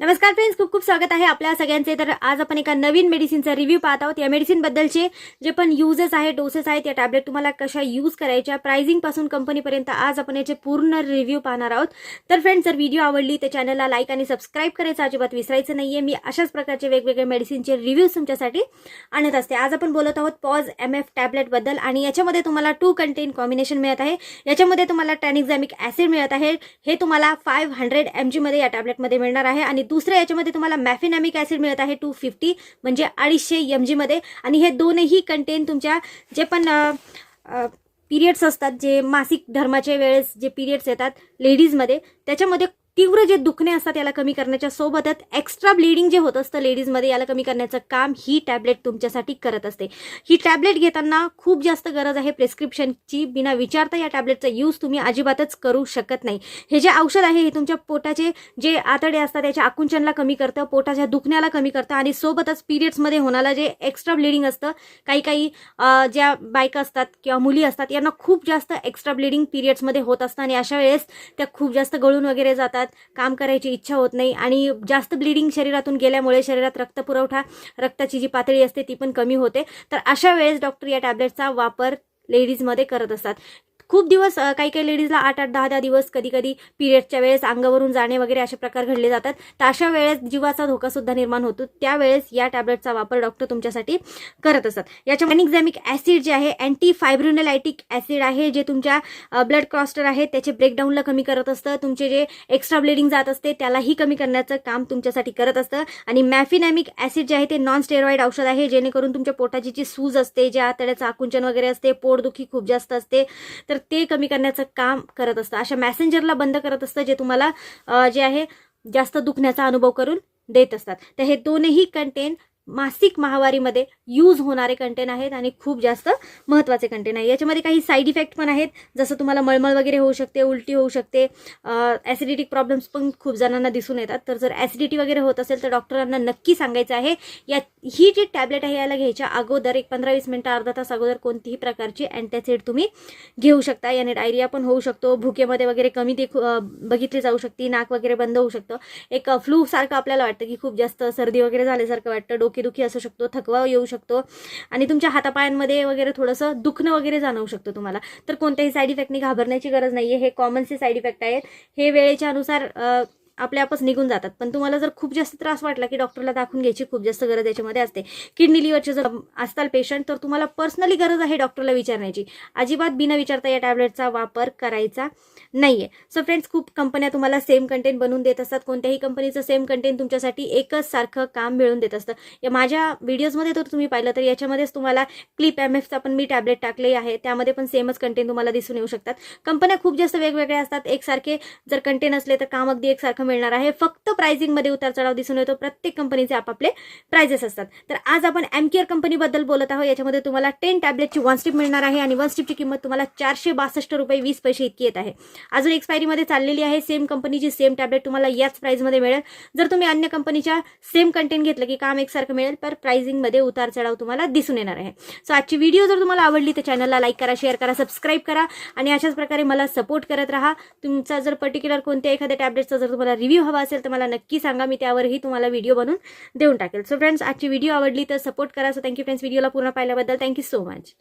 नमस्कार फ्रेंड्स खूप खूप स्वागत आहे आपल्या सगळ्यांचे. तर आज आपण एका नवीन मेडिसिनचा रिव्ह्यू पाहत आहोत. या मेडिसिनबद्दलचे जे पण युजेस आहेत डोसेस आहेत या टॅबलेट तुम्हाला कशा यूज करायच्या प्राइझिंगपासून कंपनीपर्यंत आज आपण याचे पूर्ण रिव्ह्यू पाहणार आहोत. तर फ्रेंड्स जर व्हिडिओ आवडली तर चॅनलला लाईक आणि सबस्क्राईब करायचं अजिबात विसरायचं नाहीये. मी अशाच प्रकारचे वेगवेगळे मेडिसिनचे रिव्ह्यूज तुमच्यासाठी आणत असते. आज आपण बोलत आहोत पॉज एम एफ टॅबलेटबद्दल आणि याच्यामध्ये तुम्हाला टू कंटेन कॉम्बिनेशन मिळत आहे. याच्यामध्ये तुम्हाला टॅनिक्झॅमिक ॲसिड मिळत आहे. हे तुम्हाला फाईव्ह हंड्रेड एम जीमध्ये या टॅबलेटमध्ये मिळणार आहे आणि दुसऱ्या याच्यामध्ये तुम्हाला मॅफिनॅमिक ॲसिड मिळत आहे टू फिफ्टी म्हणजे अडीचशे एम जीमध्ये आणि हे दोनही कंटेन तुमच्या जे पण पिरियड्स असतात जे मासिक धर्माच्या वेळेस जे पिरियड्स येतात लेडीजमध्ये त्याच्यामध्ये तीव्र जे दुखणे असतात याला कमी करण्याच्या सोबतच एक्स्ट्रा ब्लिडिंग जे होत असतं लेडीजमध्ये याला कमी करण्याचं काम ही टॅबलेट तुमच्यासाठी करत असते. ही टॅबलेट घेताना खूप जास्त गरज आहे प्रिस्क्रिप्शनची बिना विचारता या टॅबलेटचा यूज तुम्ही अजिबातच करू शकत नाही. हे जे औषध आहे हे तुमच्या पोटाचे जे आतडे असतात त्याच्या आकुंचनला कमी करतं पोटाच्या दुखण्याला कमी करतं आणि सोबतच पिरियड्समध्ये होणारा जे एक्स्ट्रा ब्लिडिंग असतं काही काही ज्या बायका असतात किंवा मुली असतात यांना खूप जास्त एक्स्ट्रा ब्लिडिंग पिरियड्समध्ये होत असतं आणि अशा वेळेस त्या खूप जास्त गळून वगैरे जातात. काम करायची इच्छा होत नाही आणि जास्त ब्लिडिंग शरीरातून गेल्यामुळे शरीरात रक्तपुरवठा रक्ताची जी पातळी असते ती पण कमी होते. तर अशा वेळेस डॉक्टर या टॅबलेटचा वापर लेडीजमध्ये करत असतात. खूप दिवस काही काही लेडीजला आठ आठ दहा दहा दिवस कधी कधी पिरियडच्या वेळेस अंगावरून जाणे वगैरे असे प्रकार घडले जातात. तर अशा वेळेस जीवाचा धोका सुद्धा निर्माण होतो. त्यावेळेस या टॅबलेटचा वापर डॉक्टर तुमच्यासाठी करत असतात याच्या मॅनिक्झॅमिक ॲसिड जे आहे अँटी फायब्रोनलायटिक ॲसिड आहे जे तुमच्या ब्लड क्रॉस्टर आहे त्याचे ब्रेकडाऊनला कमी करत असतं. तुमचे जे एक्स्ट्रा ब्लिडिंग जात असते त्यालाही कमी करण्याचं काम तुमच्यासाठी करत असतं. आणि मॅफिनॅमिक ॲसिड जे आहे ते नॉन स्टेरॉइड औषध आहे जेणेकरून तुमच्या पोटाची जी सूज असते ज्या आतड्याचं आकुंचन वगैरे असते पोटदुखी खूप जास्त असते. तर ते कमी करण्याचं काम करत असतं. अशा मॅसेंजरला बंद करत असतं जे तुम्हाला जे आहे जास्त दुखण्याचा अनुभव करून देत असतात. तर हे दोनही कंटेन मासिक महावारीमध्ये यूज होणारे कंटेन आहेत आणि खूप जास्त महत्त्वाचे कंटेन आहे याच्यामध्ये काही साईड इफेक्ट पण आहेत. जसं तुम्हाला मळमळ वगैरे होऊ शकते उलटी होऊ शकते. ॲसिडिटिक प्रॉब्लेम्स पण खूप जणांना दिसून येतात. तर जर ॲसिडिटी वगैरे होत असेल तर डॉक्टरांना नक्की सांगायचं आहे या ही जी टॅबलेट आहे याला घ्यायच्या अगोदर एक पंधरा वीस मिनटं अर्धा तास अगोदर कोणतीही प्रकारची अँटॅसिड तुम्ही घेऊ शकता. याने डायरिया पण होऊ शकतो भुकेमध्ये वगैरे कमी देखू बघितली जाऊ शकते नाक वगैरे बंद होऊ शकतं. एक फ्लू सारखं आपल्याला वाटतं की खूप जास्त सर्दी वगैरे झाल्यासारखं वाटतं डोकेदुखी असू शकतो थकवा येऊ शकतो आणि तुमच्या हातापायांमध्ये वगैरे थोडंसं दुखणं वगैरे जाणवू शकतो तुम्हाला. तर कोणत्याही साईड इफेक्टनी घाबरण्याची गरज नाही आहे हे कॉमनचे साईड इफेक्ट आहेत. हे वेळेच्या अनुसार आपल्या आपच निघून जातात. पण तुम्हाला जर खूप जास्त त्रास वाटला की डॉक्टरला दाखवून घ्यायची खूप जास्त गरज याच्यामध्ये असते. किडनी लिव्हरचे जर असताल पेशंट तर तुम्हाला पर्सनली गरज आहे डॉक्टरला विचारण्याची. अजिबात बिना विचारता या टॅबलेटचा वापर करायचा नाहीये. सो फ्रेंड्स खूप कंपन्या तुम्हाला सेम कंटेंट बनवून देत असतात. कोणत्याही कंपनीचं सेम कंटेंट तुमच्यासाठी एकच सारखं काम मिळून देत असतं. या माझ्या व्हिडिओजमध्ये तर तुम्ही पाहिलं तर याच्यामध्येच तुम्हाला क्लिप एम एफचा पण मी टॅबलेट टाकले आहे. त्यामध्ये पण सेमच कंटेंट तुम्हाला दिसून येऊ शकतात. कंपन्या खूप जास्त वेगवेगळ्या असतात. एकसारखे जर कंटेंट असले तर काम अगदी एकसारखं मिळणार आहे. फक्त प्राइसिंगमध्ये उतार चढाव दिसून येतो. प्रत्येक कंपनीचे आपापले प्राइजेस असतात. तर आज आपण एमकेअर कंपनीबद्दल बोलत आहोत. याच्यामध्ये तुम्हाला टेन टॅबलेटची वन स्ट्रिप मिळणार आहे आणि वन स्ट्रिपची किंमत तुम्हाला चारशे बासष्ट रुपये वीस पैसे इतकी येत आहे. अजून एक्सपायरीमध्ये चाललेली आहे. सेम कंपनीची सेम टॅबलेट तुम्हाला याच प्राईजमध्ये मिळेल. जर तुम्ही अन्य कंपनीच्या सेम कंटेंट घेतलं की काम एकसारखं मिळेल पर प्राइसिंगमध्ये उतार चढाव तुम्हाला दिसून येणार आहे. सो आजची व्हिडिओ जर तुम्हाला आवडली तर चॅनलला लाईक करा शेअर करा सबस्क्राईब करा आणि अशाच प्रकारे मला सपोर्ट करत राहा. तुमचा जर पर्टिक्युलर कोणत्या एखाद्या टॅबलेटचा जर तुम्हाला रिव्ह्यू हवा असेल तर मला नक्की सांगा. मी त्यावरही तुम्हाला व्हिडिओ बनवून देऊन टाकेल. सो फ्रेंड्स आजची व्हिडिओ आवडली तर सपोर्ट करा. सो थँक्यू फ्रेंड्स व्हिडिओला पूर्ण पाहिल्याबद्दल थँक्यू सो मच